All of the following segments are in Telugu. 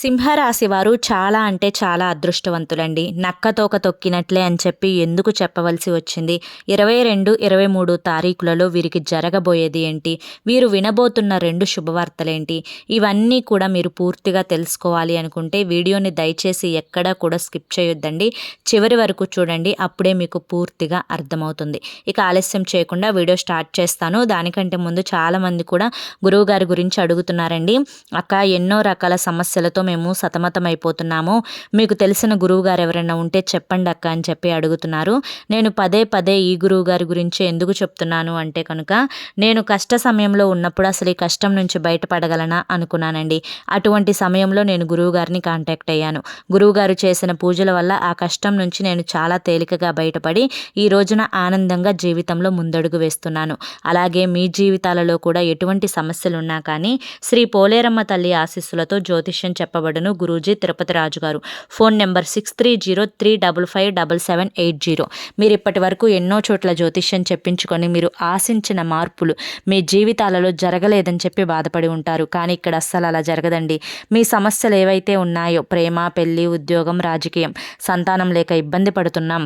సింహరాశి వారు చాలా అంటే చాలా అదృష్టవంతులండి. నక్కతోక తొక్కినట్లే అని చెప్పి ఎందుకు చెప్పవలసి వచ్చింది? ఇరవై రెండు ఇరవై మూడు తారీఖులలో వీరికి జరగబోయేది ఏంటి? వీరు వినబోతున్న రెండు శుభవార్తలేంటి? ఇవన్నీ కూడా మీరు పూర్తిగా తెలుసుకోవాలి అనుకుంటే వీడియోని దయచేసి ఎక్కడా కూడా స్కిప్ చేయొద్దండి. చివరి వరకు చూడండి అప్పుడే మీకు పూర్తిగా అర్థమవుతుంది. ఇక ఆలస్యం చేయకుండా వీడియో స్టార్ట్ చేస్తాను. దానికంటే ముందు చాలామంది కూడా గురువు గారి గురించి అడుగుతున్నారండి. అక్క ఎన్నో రకాల సమస్యలతో మేము సతమతం అయిపోతున్నాము మీకు తెలిసిన గురువు గారు ఎవరైనా ఉంటే చెప్పండి అక్క అని చెప్పి అడుగుతున్నారు. నేను పదే పదే ఈ గురువు గారి గురించి ఎందుకు చెప్తున్నాను అంటే కనుక నేను కష్ట సమయంలో ఉన్నప్పుడు అసలు ఈ కష్టం నుంచి బయటపడగలనా అనుకున్నానండి. అటువంటి సమయంలో నేను గురువు గారిని కాంటాక్ట్ అయ్యాను. గురువు గారు చేసిన పూజల వల్ల ఆ కష్టం నుంచి నేను చాలా తేలికగా బయటపడి ఈ రోజున ఆనందంగా జీవితంలో ముందడుగు వేస్తున్నాను. అలాగే మీ జీవితాలలో కూడా ఎటువంటి సమస్యలు ఉన్నా కానీ శ్రీ పోలేరమ్మ తల్లి ఆశీస్సులతో జ్యోతిష్యం చెప్ప చెప్పబడును గురూజీ తిరుపతి రాజు గారు phone number six three zero three double five double seven eight zero. మీరు ఇప్పటి వరకు ఎన్నో చోట్ల జ్యోతిష్యం చెప్పించుకొని మీరు ఆశించిన మార్పులు మీ జీవితాలలో జరగలేదని చెప్పి బాధపడి ఉంటారు. కానీ ఇక్కడ అస్సలు అలా జరగదండి. మీ సమస్యలు ఏవైతే ఉన్నాయో ప్రేమ పెళ్ళి ఉద్యోగం రాజకీయం సంతానం లేక ఇబ్బంది పడుతున్నాం.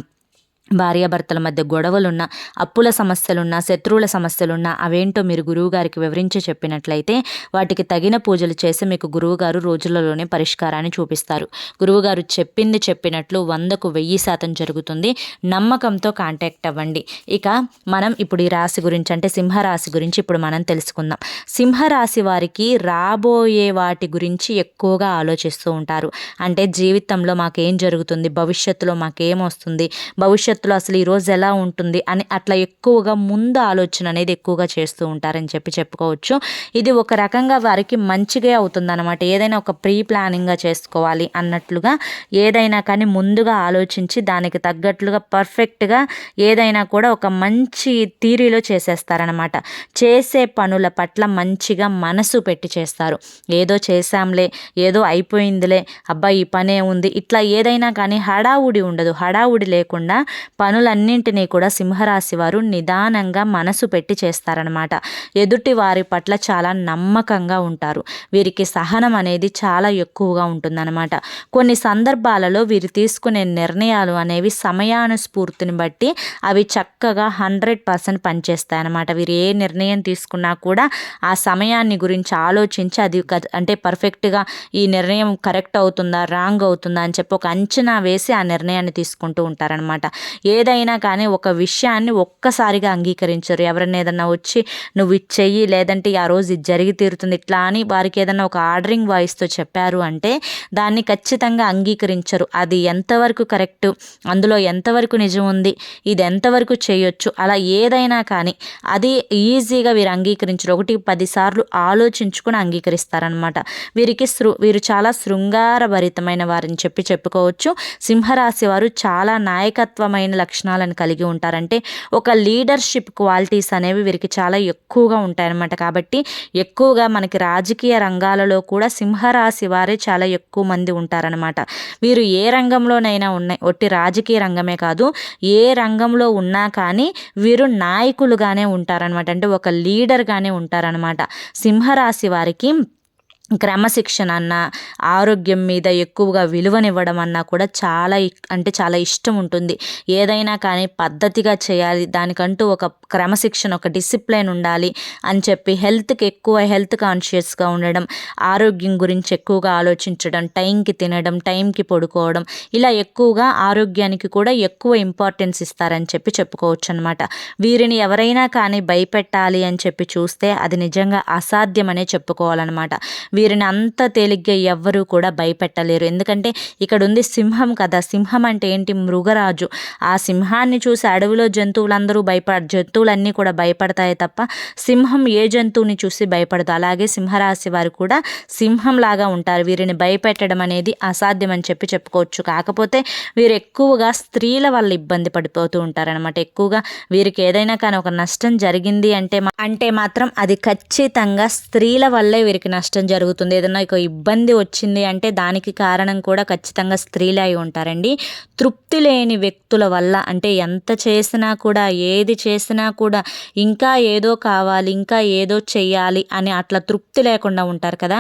భార్యాభర్తల మధ్య గొడవలున్నా అప్పుల సమస్యలున్నా శత్రువుల సమస్యలున్నా అవేంటో మీరు గురువుగారికి వివరించి చెప్పినట్లయితే వాటికి తగిన పూజలు చేసి మీకు గురువుగారు రోజులలోనే పరిష్కారాన్ని చూపిస్తారు. గురువుగారు చెప్పింది చెప్పినట్లు వందకు వెయ్యి శాతం జరుగుతుంది. నమ్మకంతో కాంటాక్ట్ అవ్వండి. ఇక మనం ఇప్పుడు ఈ రాశి గురించి అంటే సింహరాశి గురించి ఇప్పుడు మనం తెలుసుకుందాం. సింహరాశి వారికి రాబోయే వాటి గురించి ఎక్కువగా ఆలోచిస్తూ ఉంటారు. అంటే జీవితంలో మాకేం జరుగుతుంది? భవిష్యత్తులో మాకేం వస్తుంది? భవిష్యత్ భవిష్యత్తులో అసలు ఈరోజు ఎలా ఉంటుంది అని అట్లా ఎక్కువగా ముందు ఆలోచన అనేది ఎక్కువగా చేస్తూ ఉంటారని చెప్పి చెప్పుకోవచ్చు. ఇది ఒక రకంగా వారికి మంచిగా అవుతుందన్నమాట. ఏదైనా ఒక ప్రీ ప్లానింగ్గా చేసుకోవాలి అన్నట్లుగా ఏదైనా కానీ ముందుగా ఆలోచించి దానికి తగ్గట్లుగా పర్ఫెక్ట్గా ఏదైనా కూడా ఒక మంచి థీరీలో చేసేస్తారనమాట చేసే పనుల పట్ల మంచిగా మనసు పెట్టి చేస్తారు. ఏదో చేశాంలే ఏదో అయిపోయిందిలే అబ్బా ఈ పనే ఉంది ఇట్లా ఏదైనా కానీ హడావుడి ఉండదు. హడావుడి లేకుండా పనులన్నింటినీ కూడా సింహరాశి వారు నిదానంగా మనసు పెట్టి చేస్తారనమాట ఎదుటి వారి పట్ల చాలా నమ్మకంగా ఉంటారు. వీరికి సహనం అనేది చాలా ఎక్కువగా ఉంటుందన్నమాట. కొన్ని సందర్భాలలో వీరు తీసుకునే నిర్ణయాలు అనేవి సమయానుస్ఫూర్తిని బట్టి అవి చక్కగా హండ్రెడ్ పర్సెంట్ పనిచేస్తాయి అన్నమాట వీరు ఏ నిర్ణయం తీసుకున్నా కూడా ఆ సమయాన్ని గురించి ఆలోచించి అది అంటే పర్ఫెక్ట్గా ఈ నిర్ణయం కరెక్ట్ అవుతుందా రాంగ్ అవుతుందా అని చెప్పి ఒక అంచనా వేసి ఆ నిర్ణయాన్ని తీసుకుంటూ ఉంటారనమాట ఏదైనా కానీ ఒక విషయాన్ని ఒక్కసారిగా అంగీకరించరు. ఎవరైనా ఏదన్నా వచ్చి నువ్వు ఇది చెయ్యి లేదంటే ఆ రోజు ఇది జరిగి తీరుతుంది ఇట్లా అని వారికి ఏదైనా ఒక ఆర్డరింగ్ వాయిస్తో చెప్పారు అంటే దాన్ని ఖచ్చితంగా అంగీకరించరు. అది ఎంతవరకు కరెక్ట్ అందులో ఎంతవరకు నిజం ఉంది ఇది ఎంతవరకు చేయొచ్చు అలా ఏదైనా కానీ అది ఈజీగా వీరు అంగీకరించరు. ఒకటి పదిసార్లు ఆలోచించుకుని అంగీకరిస్తారనమాట వీరికి శృ వీరు చాలా శృంగారభరితమైన వారిని చెప్పి చెప్పుకోవచ్చు. సింహరాశి వారు చాలా నాయకత్వమైన లక్షణాలను కలిగి ఉంటారంటే ఒక లీడర్షిప్ క్వాలిటీస్ అనేవి వీరికి చాలా ఎక్కువగా ఉంటాయన్నమాట. కాబట్టి ఎక్కువగా మనకి రాజకీయ రంగాలలో కూడా సింహరాశి వారే చాలా ఎక్కువ మంది ఉంటారనమాట వీరు ఏ రంగంలోనైనా ఉన్నాయి ఒట్టి రాజకీయ రంగమే కాదు ఏ రంగంలో ఉన్నా కానీ వీరు నాయకులుగానే ఉంటారనమాట అంటే ఒక లీడర్గానే ఉంటారనమాట సింహరాశి వారికి క్రమశిక్షణ అన్న ఆరోగ్యం మీద ఎక్కువగా విలువనివ్వడం అన్నా కూడా చాలా అంటే చాలా ఇష్టం ఉంటుంది. ఏదైనా కానీ పద్ధతిగా చేయాలి. దానికంటూ ఒక క్రమశిక్షణ ఒక డిసిప్లిన్ ఉండాలి అని చెప్పి హెల్త్కి ఎక్కువ హెల్త్ కాన్షియస్గా ఉండడం ఆరోగ్యం గురించి ఎక్కువగా ఆలోచించడం టైంకి తినడం టైంకి పడుకోవడం ఇలా ఎక్కువగా ఆరోగ్యానికి కూడా ఎక్కువ ఇంపార్టెన్స్ ఇస్తారని చెప్పి చెప్పుకోవచ్చు అనమాట వీరిని ఎవరైనా కానీ భయపెట్టాలి అని చెప్పి చూస్తే అది నిజంగా అసాధ్యమనే చెప్పుకోవాలన్నమాట. వీరిని అంత తేలిగ్గా ఎవ్వరూ కూడా భయపెట్టలేరు. ఎందుకంటే ఇక్కడ ఉంది సింహం కదా. సింహం అంటే ఏంటి? మృగరాజు. ఆ సింహాన్ని చూసి అడవిలో జంతువులందరూ భయపడ జంతువులన్నీ కూడా భయపడతాయి తప్ప సింహం ఏ జంతువుని చూసి భయపడదు. అలాగే సింహరాశి వారు కూడా సింహం లాగా ఉంటారు. వీరిని భయపెట్టడం అనేది అసాధ్యం అని చెప్పి చెప్పుకోవచ్చు. కాకపోతే వీరు ఎక్కువగా స్త్రీల వల్ల ఇబ్బంది పడిపోతూ ఉంటారనమాట ఎక్కువగా వీరికి ఏదైనా కానీ ఒక నష్టం జరిగింది అంటే అంటే మాత్రం అది ఖచ్చితంగా స్త్రీల వల్లే వీరికి నష్టం జరుగుతుంది. జరుగుతుంది. ఏదైనా ఒక ఇబ్బంది వచ్చింది అంటే దానికి కారణం కూడా ఖచ్చితంగా స్త్రీలే అయి ఉంటారండి. తృప్తి లేని వ్యక్తుల వల్ల అంటే ఎంత చేసినా కూడా ఏది చేసినా కూడా ఇంకా ఏదో కావాలి ఇంకా ఏదో చెయ్యాలి అని అట్లా తృప్తి లేకుండా ఉంటారు కదా.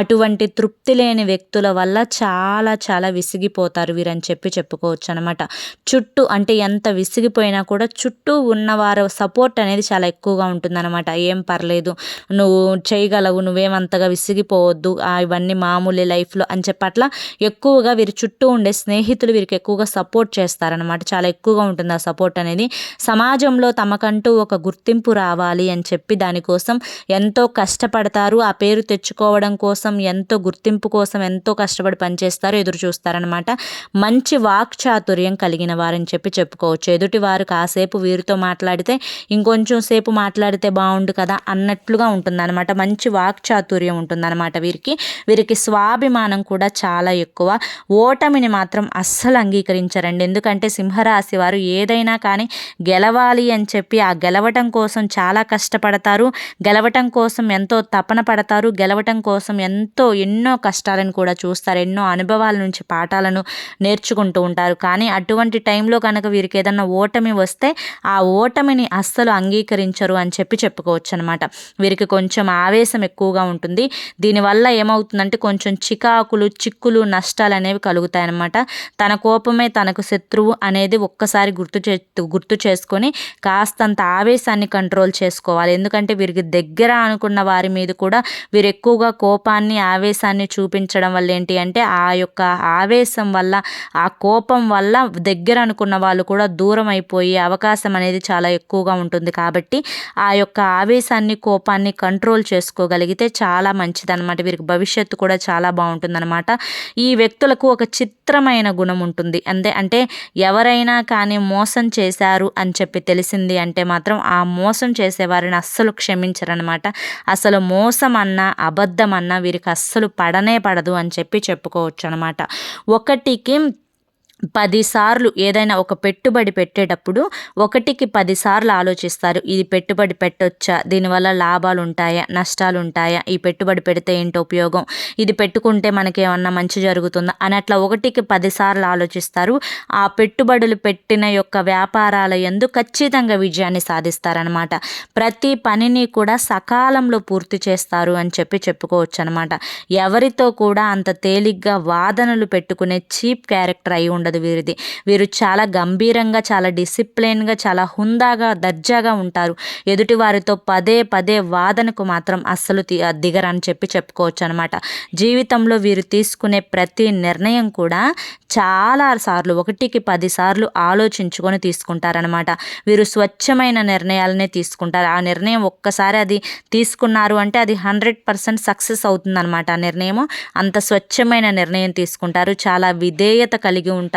అటువంటి తృప్తి లేని వ్యక్తుల వల్ల చాలా చాలా విసిగిపోతారు వీరని చెప్పి చెప్పుకోవచ్చు అనమాట చుట్టూ అంటే ఎంత విసిగిపోయినా కూడా చుట్టూ ఉన్నవారు సపోర్ట్ అనేది చాలా ఎక్కువగా ఉంటుందన్నమాట. ఏం పర్లేదు నువ్వు చేయగలవు నువ్వేమంతగా విసిగిపోవద్దు ఇవన్నీ మామూలే లైఫ్లో అని చెప్పట్ల ఎక్కువగా వీరి చుట్టూ ఉండే స్నేహితులు వీరికి ఎక్కువగా సపోర్ట్ చేస్తారనమాట చాలా ఎక్కువగా ఉంటుంది ఆ సపోర్ట్ అనేది. సమాజంలో తమకంటూ ఒక గుర్తింపు రావాలి అని చెప్పి దానికోసం ఎంతో కష్టపడతారు. ఆ పేరు తెచ్చుకోవడం కోసం ఎంతో గుర్తింపు కోసం ఎంతో కష్టపడి పనిచేస్తారు ఎదురు చూస్తారనమాట మంచి వాక్చాతుర్యం కలిగిన వారని చెప్పి చెప్పుకోవచ్చు. ఎదుటి వారు కాసేపు వీరితో మాట్లాడితే ఇంకొంచెం సేపు మాట్లాడితే బాగుండు కదా అన్నట్లుగా ఉంటుందన్నమాట. మంచి వాక్చాతుర్యం ఉంటుందన్నమాట. వీరికి. వీరికి స్వాభిమానం కూడా చాలా ఎక్కువ. ఓటమిని మాత్రం అస్సలు అంగీకరించరండి. ఎందుకంటే సింహరాశి వారు ఏదైనా కానీ గెలవాలి అని చెప్పి ఆ గెలవటం కోసం చాలా కష్టపడతారు. గెలవటం కోసం ఎంతో తపన పడతారు. గెలవటం కోసం ఎంతో ఎన్నో కష్టాలను కూడా చూస్తారు. ఎన్నో అనుభవాల నుంచి పాఠాలను నేర్చుకుంటూ ఉంటారు. కానీ అటువంటి టైంలో కనుక వీరికి ఏదన్నా ఓటమి వస్తే ఆ ఓటమిని అస్సలు అంగీకరించరు అని చెప్పి చెప్పుకోవచ్చు అనమాట వీరికి కొంచెం ఆవేశం ఎక్కువగా ఉంటుంది. దీనివల్ల ఏమవుతుందంటే కొంచెం చికాకులు చిక్కులు నష్టాలు అనేవి కలుగుతాయి అన్నమాట తన కోపమే తనకు శత్రువు అనేది ఒక్కసారి గుర్తు చే గుర్తు చేసుకొని కాస్తంత ఆవేశాన్ని కంట్రోల్ చేసుకోవాలి. ఎందుకంటే వీరికి దగ్గర అనుకున్న వారి మీద కూడా వీరు ఎక్కువగా కోపాన్ని ఆవేశాన్ని చూపించడం వల్ల ఏంటి అంటే ఆ యొక్క ఆవేశం వల్ల ఆ కోపం వల్ల దగ్గర అనుకున్న వాళ్ళు కూడా దూరం అయిపోయే అవకాశం అనేది చాలా ఎక్కువగా ఉంటుంది. కాబట్టి ఆ యొక్క ఆవేశాన్ని కోపాన్ని కంట్రోల్ చేసుకోగలిగితే చాలా అనమాట వీరికి భవిష్యత్తు కూడా చాలా బాగుంటుందన్నమాట. ఈ వ్యక్తులకు ఒక చిత్రమైన గుణం ఉంటుంది. అంతే అంటే ఎవరైనా కానీ మోసం చేశారు అని చెప్పి తెలిసింది అంటే మాత్రం ఆ మోసం చేసేవారిని అస్సలు క్షమించరనమాట అసలు మోసం అన్నా అబద్ధం అన్నా వీరికి అస్సలు పడనే పడదు అని చెప్పి చెప్పుకోవచ్చు అనమాట ఒకటికి పదిసార్లు ఏదైనా ఒక పెట్టుబడి పెట్టేటప్పుడు ఒకటికి పదిసార్లు ఆలోచిస్తారు. ఇది పెట్టుబడి పెట్టొచ్చా? దీనివల్ల లాభాలు ఉంటాయా నష్టాలు ఉంటాయా ఈ పెట్టుబడి పెడితే ఏంటి ఉపయోగం? ఇది పెట్టుకుంటే మనకి ఏమన్నా మంచి జరుగుతుందా? అని అట్లా ఒకటికి పదిసార్లు ఆలోచిస్తారు. ఆ పెట్టుబడులు పెట్టిన యొక్క వ్యాపారాల ఎందు ఖచ్చితంగా విజయాన్ని సాధిస్తారనమాట ప్రతి పనిని కూడా సకాలంలో పూర్తి చేస్తారు అని చెప్పి చెప్పుకోవచ్చు అనమాట ఎవరితో కూడా అంత తేలిగ్గా వాదనలు పెట్టుకునే చీప్ క్యారెక్టర్ అయి ఉండదు. వీరిది. వీరు చాలా గంభీరంగా చాలా డిసిప్లిన్గా చాలా హుందాగా దర్జాగా ఉంటారు. ఎదుటి వారితో పదే పదే వాదనకు మాత్రం అస్సలు దిగరని చెప్పి చెప్పుకోవచ్చు అనమాట జీవితంలో వీరు తీసుకునే ప్రతి నిర్ణయం కూడా చాలా సార్లు ఒకటికి పదిసార్లు ఆలోచించుకొని తీసుకుంటారనమాట. వీరు స్వచ్ఛమైన నిర్ణయాలనే తీసుకుంటారు. ఆ నిర్ణయం ఒక్కసారి అది తీసుకున్నారు అంటే అది హండ్రెడ్ పర్సెంట్ సక్సెస్ అవుతుందన్నమాట ఆ నిర్ణయం అంత స్వచ్ఛమైన నిర్ణయం తీసుకుంటారు. చాలా విధేయత కలిగి ఉంటారు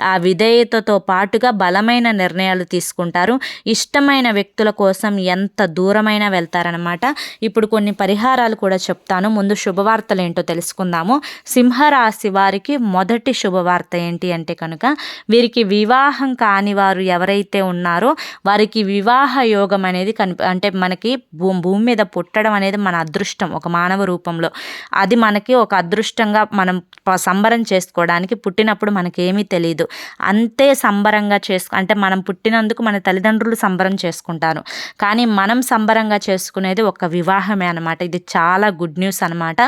ఆ విధేయతతో పాటుగా బలమైన నిర్ణయాలు తీసుకుంటారు. ఇష్టమైన వ్యక్తుల కోసం ఎంత దూరమైనా వెళ్తారనమాట ఇప్పుడు కొన్ని పరిహారాలు కూడా చెప్తాను. ముందు శుభవార్తలు ఏంటో తెలుసుకుందాము. సింహరాశి వారికి మొదటి శుభవార్త ఏంటి అంటే కనుక వీరికి వివాహం కాని వారు ఎవరైతే ఉన్నారో వారికి వివాహ యోగం అనేది కని అంటే మనకి భూ భూమి మీద పుట్టడం అనేది మన అదృష్టం ఒక మానవ రూపంలో. అది మనకి ఒక అదృష్టంగా మనం సంబరం చేసుకోవడానికి పుట్టినప్పుడు మనకి ఏమీ తెలియదు అంతే సంబరంగా చేసుకు అంటే మనం పుట్టినందుకు మన తల్లిదండ్రులు సంబరం చేసుకుంటారు. కానీ మనం సంబరంగా చేసుకునేది ఒక వివాహమే అనమాట ఇది చాలా గుడ్ న్యూస్ అనమాట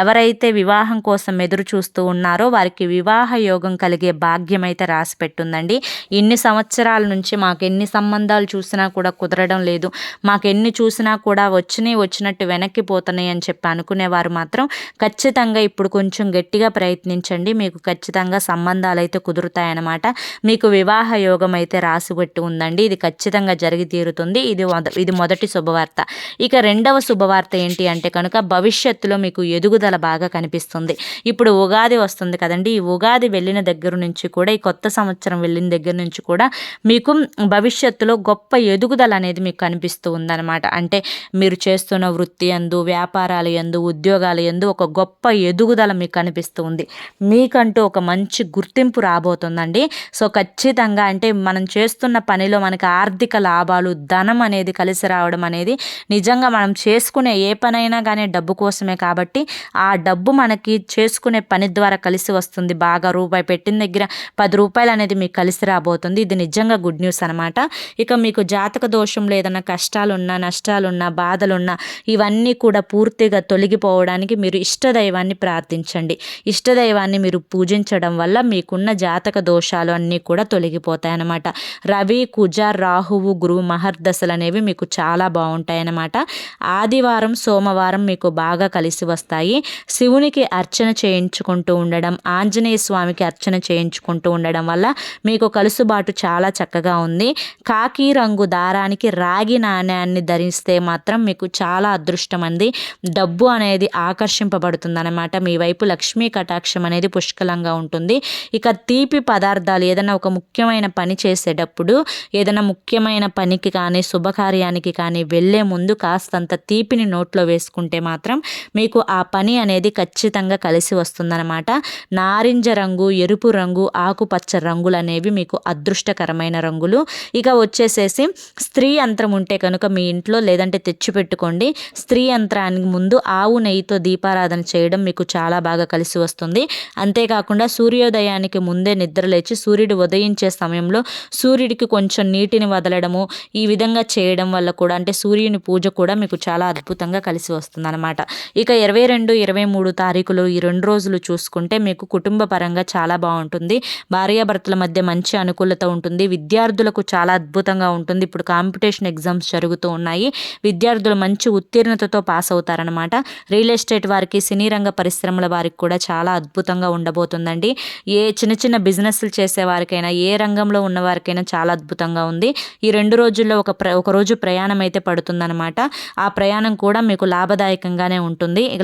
ఎవరైతే వివాహం కోసం ఎదురు చూస్తూ ఉన్నారో వారికి వివాహ యోగం కలిగే భాగ్యం అయితే రాసి పెట్టుందండి. ఇన్ని సంవత్సరాల నుంచి మాకు ఎన్ని సంబంధాలు చూసినా కూడా కుదరడం లేదు. మాకు ఎన్ని చూసినా కూడా వచ్చినాయి వచ్చినట్టు వెనక్కి పోతున్నాయి అని చెప్పి అనుకునేవారు మాత్రం ఖచ్చితంగా ఇప్పుడు కొంచెం గట్టిగా ప్రయత్నించండి. మీకు ఖచ్చితంగా సంబంధాలు అయితే కుదురుతాయన్నమాట. మీకు వివాహ యోగం అయితే రాసిపెట్టి ఉందండి. ఇది ఖచ్చితంగా జరిగి తీరుతుంది. ఇది ఇది మొదటి శుభవార్త. ఇక రెండవ శుభవార్త ఏంటి అంటే కనుక భవిష్యత్తులో మీకు ఎదుగుదల బాగా కనిపిస్తుంది. ఇప్పుడు ఉగాది వస్తుంది కదండి. ఈ ఉగాది వెళ్ళిన దగ్గర నుంచి కూడా ఈ కొత్త సంవత్సరం వెళ్ళిన దగ్గర నుంచి కూడా మీకు భవిష్యత్తులో గొప్ప ఎదుగుదల అనేది మీకు కనిపిస్తూ ఉందన్నమాట. అంటే మీరు చేస్తున్న వృత్తి ఎందు వ్యాపారాలు ఎందు ఉద్యోగాలు ఎందు ఒక గొప్ప ఎదుగుదల మీకు కనిపిస్తుంది మీకంటూ ఒక మంచి గుర్తింపు గుర్తింపు రాబోతుందండి. సో ఖచ్చితంగా అంటే మనం చేస్తున్న పనిలో మనకి ఆర్థిక లాభాలు ధనం అనేది కలిసి రావడం అనేది నిజంగా మనం చేసుకునే ఏ పనైనా కానీ డబ్బు కోసమే కాబట్టి ఆ డబ్బు మనకి చేసుకునే పని ద్వారా కలిసి వస్తుంది. బాగా రూపాయి పెట్టిన దగ్గర పది రూపాయలు అనేది మీకు కలిసి రాబోతుంది. ఇది నిజంగా గుడ్ న్యూస్ అనమాట ఇక మీకు జాతక దోషంలో ఏదైనా కష్టాలున్నా నష్టాలున్నా బాధలున్నా ఇవన్నీ కూడా పూర్తిగా తొలగిపోవడానికి మీరు ఇష్టదైవాన్ని ప్రార్థించండి. ఇష్టదైవాన్ని మీరు పూజించడం వల్ల మీకున్న జాతక దోషాలు అన్నీ కూడా తొలగిపోతాయి అన్నమాట రవి కుజ రాహువు గురువు మహర్దశలు అనేవి మీకు చాలా బాగుంటాయి అన్నమాట ఆదివారం సోమవారం మీకు బాగా కలిసి వస్తాయి. శివునికి అర్చన చేయించుకుంటూ ఉండడం ఆంజనేయ స్వామికి అర్చన చేయించుకుంటూ ఉండడం వల్ల మీకు కలుసుబాటు చాలా చక్కగా ఉంది. కాకి రంగు దారానికి రాగి నాణ్యాన్ని ధరిస్తే మాత్రం మీకు చాలా అదృష్టం అంది. డబ్బు అనేది ఆకర్షింపబడుతుందన్నమాట. మీ వైపు లక్ష్మీ కటాక్షం అనేది పుష్కలంగా ఉంటుంది. ఇక తీపి పదార్థాలు ఏదైనా ఒక ముఖ్యమైన పని చేసేటప్పుడు ఏదైనా ముఖ్యమైన పనికి కానీ శుభకార్యానికి కానీ వెళ్ళే ముందు కాస్తంత తీపిని నోట్లో వేసుకుంటే మాత్రం మీకు ఆ పని అనేది ఖచ్చితంగా కలిసి వస్తుందన్నమాట. నారింజ రంగు ఎరుపు రంగు ఆకుపచ్చ రంగులు అనేవి మీకు అదృష్టకరమైన రంగులు. ఇక వచ్చేసేసి స్త్రీ యంత్రం ఉంటే కనుక మీ ఇంట్లో లేదంటే తెచ్చిపెట్టుకోండి. స్త్రీ యంత్రానికి ముందు ఆవు నెయ్యితో దీపారాధన చేయడం మీకు చాలా బాగా కలిసి వస్తుంది. అంతేకాకుండా సూర్యోదయానికి ముందే నిద్రలేచి సూర్యుడు ఉదయించే సమయంలో సూర్యుడికి కొంచెం నీటిని వదలడము ఈ విధంగా చేయడం వల్ల కూడా అంటే సూర్యుని పూజ కూడా మీకు చాలా అద్భుతంగా కలిసి వస్తుంది అనమాట ఇక ఇరవై రెండు ఇరవై మూడు తారీఖులు ఈ రెండు రోజులు చూసుకుంటే మీకు కుటుంబ పరంగా చాలా బాగుంటుంది. భార్యాభర్తల మధ్య మంచి అనుకూలత ఉంటుంది. విద్యార్థులకు చాలా అద్భుతంగా ఉంటుంది. ఇప్పుడు కాంపిటీషన్ ఎగ్జామ్స్ జరుగుతూ ఉన్నాయి. విద్యార్థులు మంచి ఉత్తీర్ణతతో పాస్ అవుతారనమాట రియల్ ఎస్టేట్ వారికి సినీ రంగ పరిశ్రమల వారికి కూడా చాలా అద్భుతంగా ఉండబోతుందండి. ఏ చిన్న చిన్న బిజినెస్లు చేసేవారికైనా ఏ రంగంలో ఉన్నవారికైనా చాలా అద్భుతంగా ఉంది. ఈ రెండు రోజుల్లో ఒక ప్ర ఒక రోజు ప్రయాణం అయితే పడుతుందనమాట ఆ ప్రయాణం కూడా మీకు లాభదాయకంగానే ఉంటుంది. ఇక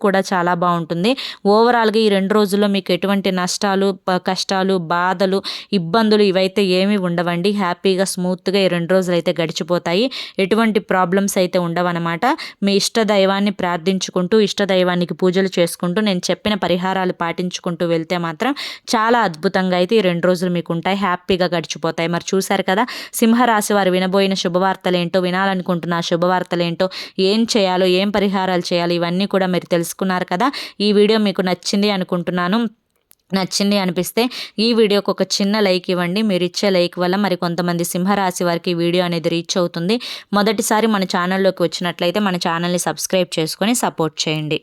కూడా చాలా బాగుంటుంది. ఓవరాల్గా ఈ రెండు రోజుల్లో మీకు ఎటువంటి నష్టాలు కష్టాలు బాధలు ఇబ్బందులు ఇవైతే ఏమీ ఉండవండి. హ్యాపీగా స్మూత్గా ఈ రెండు రోజులు అయితే గడిచిపోతాయి. ఎటువంటి ప్రాబ్లమ్స్ అయితే ఉండవన్నమాట. మీ ఇష్ట దైవాన్ని ప్రార్థించుకుంటూ ఇష్ట దైవానికి పూజలు చేసుకుంటూ నేను చెప్పిన పరిహారాలు పాటించుకుంటూ వెళ్తే మాత్రం చాలా చాలా అద్భుతంగా అయితే ఈ రెండు రోజులు మీకు ఉంటాయి హ్యాపీగా గడిచిపోతాయి. మరి చూశారు కదా సింహరాశి వారు వినబోయిన శుభవార్తలు ఏంటో వినాలనుకుంటున్న శుభవార్తలు ఏంటో ఏం చేయాలో ఏం పరిహారాలు చేయాలో ఇవన్నీ కూడా మీరు తెలుసుకున్నారు కదా. ఈ వీడియో మీకు నచ్చింది అనుకుంటున్నాను. నచ్చింది అనిపిస్తే ఈ వీడియోకి ఒక చిన్న లైక్ ఇవ్వండి. మీరు ఇచ్చే లైక్ వల్ల మరి కొంతమంది సింహరాశి వారికి వీడియో అనేది రీచ్ అవుతుంది. మొదటిసారి మన ఛానల్లోకి వచ్చినట్లయితే మన ఛానల్ని సబ్స్క్రైబ్ చేసుకొని సపోర్ట్ చేయండి.